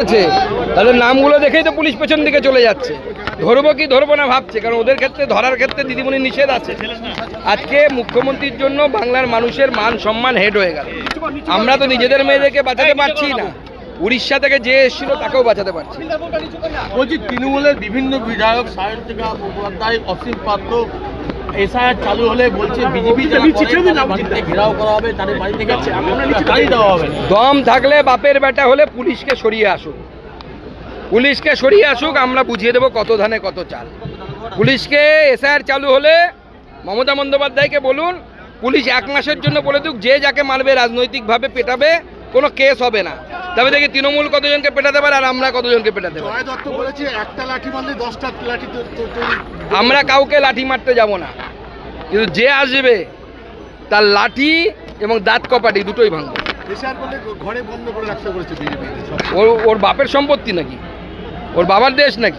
করেছে? তাদের নামগুলো দেখেই তো পুলিশ পেছন দিকে চলে যাচ্ছে। ধরবো কি ধরবো না ভাবছে, কারণ ওদের ক্ষেত্রে, ধরার ক্ষেত্রে দিদিমণি নিষেধ আছে। আজকে মুখ্যমন্ত্রীর জন্য বাংলার মানুষের মান সম্মান হেড হয়ে গেল। আমরা তো নিজেদের মেয়েদেরকে বাঁচাতে পারছি না। উড়িষ্যা থেকে যে এসেছিল তাকেও বাঁচাতে পারছি বলছি তৃণমূলের বিভিন্ন বিধায়ক, সায়ন্তিকা মুখোপাধ্যায়, অসীম পাত্র এসআইআর চালু হলে বলছে বিজেপি ঘেরাও করা হবে তাদের বাড়ি থেকে গাড়ি দেওয়া হবে। দম থাকলে বাপের বেটা হলে পুলিশকে সরিয়ে আসুক। পুলিশকে সরিয়ে আসুক আমরা বুঝিয়ে দেবো কত ধানে কত চাল। পুলিশকে এসআইআর চালু হলে মমতা বন্দ্যোপাধ্যায়কে বলুন পুলিশ এক মাসের জন্য বলে দিক যে যাকে মারবে রাজনৈতিকভাবে পেটাবে কোনো কেস হবে না। তবে দেখি তৃণমূল কতজনকে পেটাতে পারে আর আমরা কতজনকে পেটাতে পারি? জয় একটা লাঠি মারলে দশটা লাঠি তো- তো- তৈরি আমরা কাউকে লাঠি মারতে যাব না। কিন্তু যে আসবে তার লাঠি এবং দাঁত কপাটি দুটোই ভাঙবে। ওর বাপের সম্পত্তি নাকি? ওর বাবার দেশ নাকি?